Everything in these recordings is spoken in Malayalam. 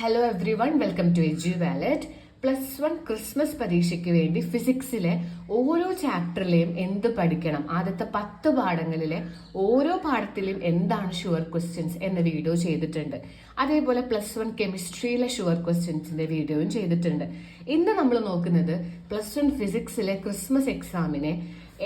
Hello everyone welcome to a edu wallet plus one Christmas പരീക്ഷയ്ക്ക് വേണ്ടി ഫിസിക്സിലെ ഓരോ ചാപ്റ്ററിലെയും എന്ത് പഠിക്കണം? ആദ്യത്തെ പത്ത് പാഠങ്ങളിലെ ഓരോ പാഠത്തിലെയും എന്താണ് ഷുവർ ക്വസ്റ്റ്യൻസ് എന്ന വീഡിയോ ചെയ്തിട്ടുണ്ട്. അതേപോലെ പ്ലസ് വൺ കെമിസ്ട്രിയിലെ ഷുവർ ക്വസ്റ്റ്യൻസിന്റെ വീഡിയോയും ചെയ്തിട്ടുണ്ട്. ഇന്ന് നമ്മൾ നോക്കുന്നത് പ്ലസ് വൺ ഫിസിക്സിലെ ക്രിസ്മസ് എക്സാമിനെ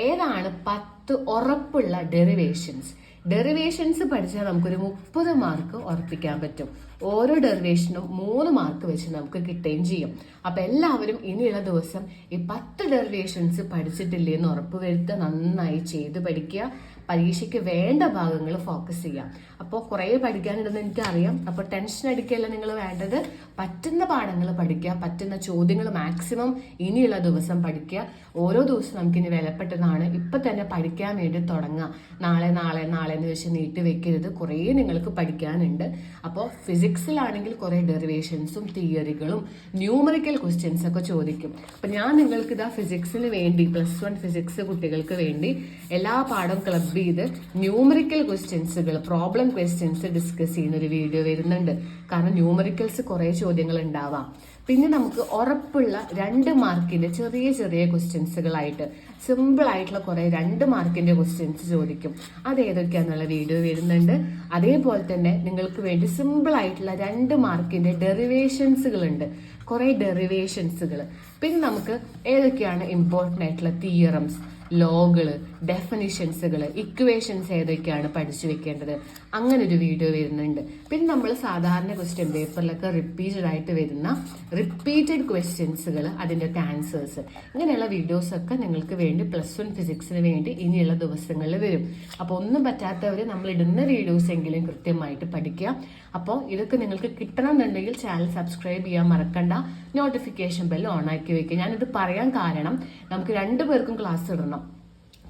ഏതാണ് പത്ത് ഉറപ്പുള്ള ഡെറിവേഷൻസ് ഡെറിവേഷൻസ് പഠിച്ചാൽ നമുക്കൊരു മുപ്പത് മാർക്ക് ഉറപ്പിക്കാൻ പറ്റും. ഓരോ ഡെറിവേഷനും മൂന്ന് മാർക്ക് വെച്ച് നമുക്ക് കിട്ടുകയും ചെയ്യും. അപ്പൊ എല്ലാവരും ഇനിയുള്ള ദിവസം ഈ പത്ത് ഡെറിവേഷൻസ് പഠിച്ചിട്ടില്ലേ എന്ന് ഉറപ്പുവരുത്തുക നന്നായി ചെയ്ത് പഠിക്കുക പരീക്ഷയ്ക്ക് വേണ്ട ഭാഗങ്ങൾ ഫോക്കസ് ചെയ്യാം അപ്പോൾ കുറേ പഠിക്കാനുണ്ടെന്ന് എനിക്കറിയാം. അപ്പോൾ ടെൻഷൻ അടിക്കുകയല്ല നിങ്ങൾ വേണ്ടത്. പറ്റുന്ന പാഠങ്ങൾ പഠിക്കുക പറ്റുന്ന ചോദ്യങ്ങൾ മാക്സിമം ഇനിയുള്ള ദിവസം പഠിക്കുക. ഓരോ ദിവസവും നമുക്കിനി വിലപ്പെട്ടതാണ്. ഇപ്പം തന്നെ പഠിക്കാൻ വേണ്ടി തുടങ്ങുക. നാളെ നാളെ നാളെ എന്ന് വെച്ച് നീട്ടി വെക്കരുത്. കുറേ നിങ്ങൾക്ക് പഠിക്കാനുണ്ട്. അപ്പോൾ ഫിസിക്സിലാണെങ്കിൽ കുറേ ഡെറിവേഷൻസും തിയറികളും ന്യൂമറിക്കൽ ക്വസ്റ്റ്യൻസ് ഒക്കെ ചോദിക്കും. അപ്പം ഞാൻ നിങ്ങൾക്ക് ഇതാ ഫിസിക്സിന് വേണ്ടി പ്ലസ് വൺ ഫിസിക്സ് കുട്ടികൾക്ക് വേണ്ടി എല്ലാ പാഠവും ക്ലബ് ചെയ്ത് ന്യൂമറിക്കൽ ക്വസ്റ്റ്യൻസുകൾ പ്രോബ്ലം ക്വസ്റ്റ്യൻസ് ഡിസ്കസ് ചെയ്യുന്ന ഒരു വീഡിയോ വരുന്നുണ്ട്. കാരണം ന്യൂമറിക്കൽസ് കുറേ ചോദ്യങ്ങൾ ഉണ്ടാവാം പിന്നെ നമുക്ക് ഉറപ്പുള്ള രണ്ട് മാർക്കിന്റെ ചെറിയ ചെറിയ ക്വസ്റ്റ്യൻസുകളായിട്ട് സിമ്പിൾ ആയിട്ടുള്ള കുറെ രണ്ട് മാർക്കിന്റെ ക്വസ്റ്റ്യൻസ് ചോദിക്കും. അത് ഏതൊക്കെയാന്നുള്ള വീഡിയോ വരുന്നുണ്ട്. അതേപോലെ തന്നെ നിങ്ങൾക്ക് വേണ്ടി സിമ്പിൾ ആയിട്ടുള്ള രണ്ട് മാർക്കിന്റെ ഡെറിവേഷൻസുകൾ ഉണ്ട് കുറെ ഡെറിവേഷൻസുകൾ. പിന്നെ നമുക്ക് ഏതൊക്കെയാണ് ഇമ്പോർട്ടന്റ് ആയിട്ടുള്ള തിയറംസ് ലോകൾ ഡെഫിനിഷൻസുകൾ ഇക്വേഷൻസ് ഏതൊക്കെയാണ് പഠിച്ചു വെക്കേണ്ടത്? അങ്ങനെ ഒരു വീഡിയോ വരുന്നുണ്ട്. പിന്നെ നമ്മൾ സാധാരണ ക്വസ്റ്റ്യൻ പേപ്പറിലൊക്കെ റിപ്പീറ്റഡ് ആയിട്ട് വരുന്ന റിപ്പീറ്റഡ് ക്വസ്റ്റ്യൻസുകൾ അതിന്റെ ആൻസേഴ്സ് ഇങ്ങനെയുള്ള വീഡിയോസ് ഒക്കെ നിങ്ങൾക്ക് വേണ്ടി പ്ലസ് വൺ ഫിസിക്സിന് വേണ്ടി ഇനിയുള്ള ദിവസങ്ങളിൽ വരും. അപ്പോൾ ഒന്നും പറ്റാത്തവർ നമ്മൾ ഇടുന്ന വീഡിയോസ് എങ്കിലും കൃത്യമായിട്ട് പഠിക്കുക. അപ്പോൾ ഇതൊക്കെ നിങ്ങൾക്ക് കിട്ടണമെന്നുണ്ടെങ്കിൽ ചാനൽ സബ്സ്ക്രൈബ് ചെയ്യാൻ മറക്കണ്ട. നോട്ടിഫിക്കേഷൻ ബെൽ ഓൺ ആക്കി വയ്ക്കുക ഞാനിത് പറയാൻ കാരണം നമുക്ക് രണ്ടു പേർക്കും ക്ലാസ് ഇടണം.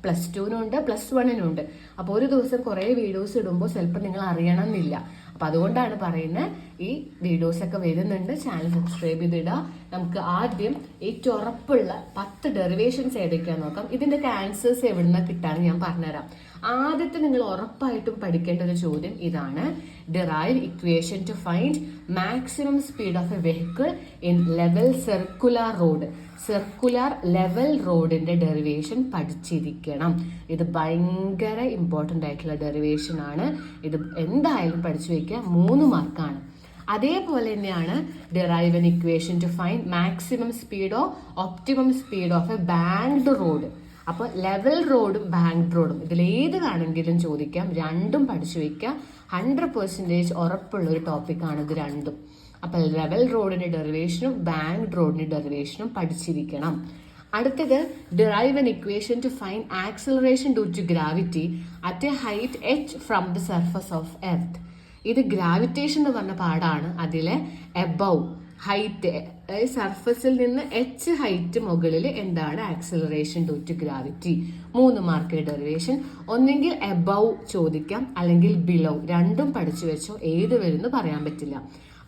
പ്ലസ് ടുവിനും ഉണ്ട് പ്ലസ് വണ്ണിനും ഉണ്ട്. അപ്പോൾ ഒരു ദിവസം കുറേ വീഡിയോസ് ഇടുമ്പോൾ ചിലപ്പോൾ നിങ്ങൾ അറിയണം എന്നില്ല അപ്പം അതുകൊണ്ടാണ് പറയുന്നത് ഈ വീഡിയോസ് ഒക്കെ വരുന്നുണ്ട്. ചാനൽ സബ്സ്ക്രൈബ് ചെയ്തിടുക. നമുക്ക് ആദ്യം ഏറ്റവും ഉറപ്പുള്ള പത്ത് ഡെറിവേഷൻസ് ഏതൊക്കെയാന്ന് നോക്കാം. ഇതിന്റെ ആൻസേഴ്സ് നിന്ന് കിട്ടാന്ന് ഞാൻ പറഞ്ഞുതരാം. ആദ്യത്തെ നിങ്ങൾ ഉറപ്പായിട്ടും പഠിക്കേണ്ട ഒരു ചോദ്യം ഇതാണ്. Derive equation to find maximum speed of a vehicle in level circular road circular level റോഡിന്റെ ഡെറിവേഷൻ പഠിച്ചിരിക്കണം. ഇത് ഭയങ്കര ഇമ്പോർട്ടന്റ് ആയിട്ടുള്ള ഡെറിവേഷൻ ആണ്. ഇത് എന്തായാലും പഠിച്ചു വയ്ക്കുക. മൂന്ന് മാർക്കാണ് അതേപോലെ തന്നെയാണ് derive an equation to find maximum സ്പീഡോ optimum speed of a banked road അപ്പോൾ ലെവൽ റോഡും ബാങ്ക്ഡ് റോഡും ഇതിൽ ഏത് വേണമെങ്കിലും ചോദിക്കാം രണ്ടും പഠിച്ചു വയ്ക്കാം ഹൺഡ്രഡ് പെർസെന്റേജ് ഉറപ്പുള്ള ഒരു ടോപ്പിക്കാണ് ഇത് രണ്ടും. അപ്പോൾ ലെവൽ റോഡിന്റെ ഡെറിവേഷനും ബാങ്ക്ഡ് റോഡിന്റെ ഡെറിവേഷനും പഠിച്ചിരിക്കണം. അടുത്തത് derive an equation to find acceleration due to gravity at a height H from the surface of earth ഇത് ഗ്രാവിറ്റേഷൻ എന്ന് പറഞ്ഞ പാടാണ്. അതിലെ എബവ് ഹൈറ്റ് സർഫസിൽ നിന്ന് എച്ച് ഹൈറ്റ് മുകളിൽ എന്താണ് ആക്സിലറേഷൻ ഡ്യൂ ടു ഗ്രാവിറ്റി മൂന്ന് മാർക്ക് ഡെറിവേഷൻ ഒന്നെങ്കിൽ എബവ് ചോദിക്കാം അല്ലെങ്കിൽ ബിലോ രണ്ടും പഠിച്ചു വെച്ചോ ഏത് വരുന്നു പറയാൻ പറ്റില്ല.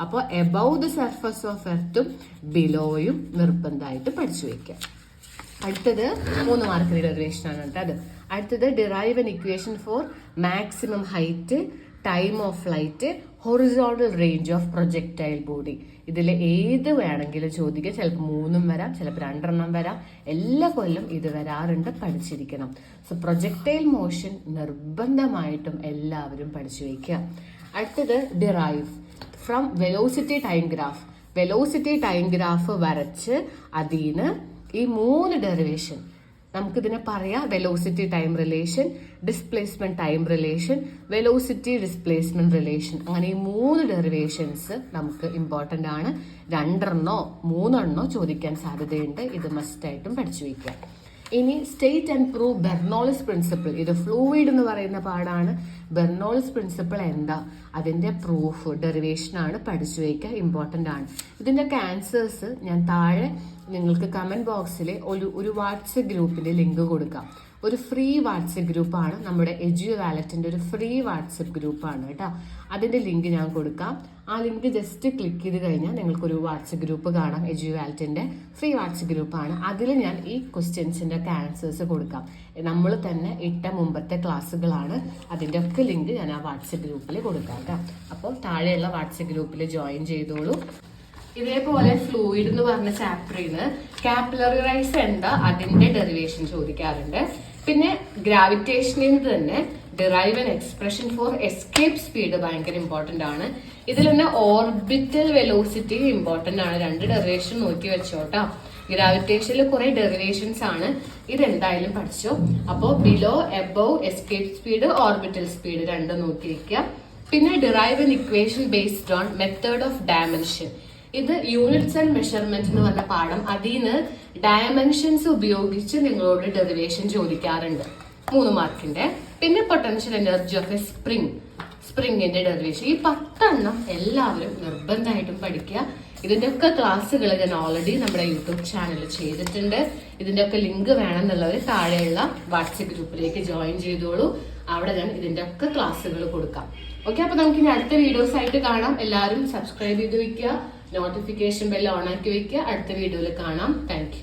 അപ്പോൾ എബവ് ദ സർഫസ് ഓഫ് എർത്തും ബിലോയും നിർബന്ധമായിട്ട് പഠിച്ചു വെക്കാം. അടുത്തത് മൂന്ന് മാർക്ക് ഡെറിവേഷൻ ആണ് കേട്ടോ അത്. അടുത്തത് derive an equation for maximum height time of flight horizontal range of projectile body ഇതിൽ ഏത് വേണമെങ്കിലും ചോദിക്കുക ചിലപ്പോൾ മൂന്നും വരാം ചിലപ്പോൾ രണ്ടെണ്ണം വരാം. എല്ലാ കൊല്ലം ഇത് വരാറുണ്ട് പഠിച്ചിരിക്കണം. സോ പ്രൊജക്റ്റൈൽ മോഷൻ നിർബന്ധമായിട്ടും എല്ലാവരും പഠിച്ചു വയ്ക്കുക. അടുത്തത് derive from velocity time graph velocity time graph വരച്ച് അതിന് ഈ മൂന്ന് ഡെറിവേഷൻ നമുക്കിതിനെ പറയാം. Velocity time relation displacement time relation velocity displacement relation അങ്ങനെ ഈ മൂന്ന് ഡെറിവേഷൻസ് നമുക്ക് ഇമ്പോർട്ടന്റ് ആണ്. രണ്ടെണ്ണോ മൂന്നെണ്ണോ ചോദിക്കാൻ സാധ്യതയുണ്ട്. ഇത് മസ്റ്റായിട്ടും പഠിച്ചു വയ്ക്കാം ഇനി state and prove Bernoulli's principle ഇത് ഫ്ലൂയിഡ് എന്ന് പറയുന്ന പാടാണ്. ബെർണോളിസ് പ്രിൻസിപ്പിൾ എന്താ? അതിന്റെ പ്രൂഫ് ഡെറിവേഷൻ ആണ് പഠിച്ചു വയ്ക്കുക ഇമ്പോർട്ടന്റ് ആണ്. ഇതിന്റെ ആൻസേഴ്സ് ഞാൻ താഴെ നിങ്ങൾക്ക് കമന്റ് ബോക്സിൽ ഒരു ഒരു വാട്സപ്പ് ഗ്രൂപ്പിന്റെ ലിങ്ക് കൊടുക്കാം. ഒരു ഫ്രീ വാട്സപ്പ് ഗ്രൂപ്പാണ് നമ്മുടെ എജ്യു വാലറ്റിന്റെ ഒരു ഫ്രീ വാട്സപ്പ് ഗ്രൂപ്പാണ് കേട്ടോ. അതിന്റെ ലിങ്ക് ഞാൻ കൊടുക്കാം. ആ ലിങ്ക് ജസ്റ്റ് ക്ലിക്ക് ചെയ്ത് കഴിഞ്ഞാൽ നിങ്ങൾക്കൊരു വാട്സപ്പ് ഗ്രൂപ്പ് കാണാം. എജുവാൽറ്റിന്റെ ഫ്രീ വാട്സപ്പ് ഗ്രൂപ്പാണ് അതിൽ ഞാൻ ഈ ക്വസ്റ്റ്യൻസിന്റെ ഒക്കെ ആൻസേഴ്സ് കൊടുക്കാം. നമ്മൾ തന്നെ ഇട്ട മുമ്പത്തെ ക്ലാസ്സുകളാണ് അതിന്റെ ഒക്കെ ലിങ്ക് ഞാൻ ആ വാട്സപ്പ് ഗ്രൂപ്പിൽ കൊടുക്കാം കേട്ടോ അപ്പോൾ താഴെയുള്ള വാട്സപ്പ് ഗ്രൂപ്പിൽ ജോയിൻ ചെയ്തോളൂ. ഇതേപോലെ ഫ്ലൂയിഡ് എന്ന് പറഞ്ഞ ചാപ്റ്ററിൽ നിന്ന് കാപ്പിലറി റൈസ് എന്താ? അതിന്റെ ഡെറിവേഷൻ ചോദിക്കാറുണ്ട്. പിന്നെ ഗ്രാവിറ്റേഷനിൽ നിന്ന് തന്നെ derive an expression for escape speed ഭയങ്കര ഇമ്പോർട്ടന്റ് ആണ്. ഇതിൽ തന്നെ ഓർബിറ്റൽ വെലോസിറ്റി ഇമ്പോർട്ടന്റ് ആണ്. രണ്ട് ഡെറിവേഷൻ നോക്കി വെച്ചോട്ടോ. ഗ്രാവിറ്റേഷനിൽ കുറെ ഡെറിവേഷൻസ് ആണ്. ഇതെന്തായാലും പഠിച്ചു. അപ്പോൾ below above escape speed orbital speed രണ്ടും നോക്കി വെക്കുക പിന്നെ derive an equation based on method of dimension ഇത് യൂണിറ്റ്സ് ആൻഡ് മെഷർമെന്റ് എന്ന് പറഞ്ഞ പാഠം. അതിൽ നിന്ന് ഡയമെൻഷൻസ് ഉപയോഗിച്ച് നിങ്ങളോട് ഡെറിവേഷൻ ചോദിക്കാറുണ്ട്. മൂന്ന് മാർക്കിന്റെ പിന്നെ potential energy of a spring സ്പ്രിങ്ങിന്റെ derivation ഈ പത്തെണ്ണം എല്ലാവരും നിർബന്ധമായിട്ടും പഠിക്കുക. ഇതിന്റെ ഒക്കെ ക്ലാസ്സുകൾ ഞാൻ ഓൾറെഡി നമ്മുടെ യൂട്യൂബ് ചാനലിൽ ചെയ്തിട്ടുണ്ട്. ഇതിന്റെ ഒക്കെ ലിങ്ക് വേണമെന്നുള്ളവർ താഴെയുള്ള വാട്സപ്പ് ഗ്രൂപ്പിലേക്ക് ജോയിൻ ചെയ്തോളൂ. അവിടെ ഞാൻ ഇതിന്റെ ഒക്കെ ക്ലാസ്സുകൾ കൊടുക്കാം. ഓക്കെ അപ്പൊ നമുക്ക് ഇനി അടുത്ത വീഡിയോസ് ആയിട്ട് കാണാം. എല്ലാവരും സബ്സ്ക്രൈബ് ചെയ്ത് വെക്കുക. നോട്ടിഫിക്കേഷൻ ബെൽ ഓൺ ആക്കി വെക്കുക. അടുത്ത വീഡിയോയിൽ കാണാം. താങ്ക്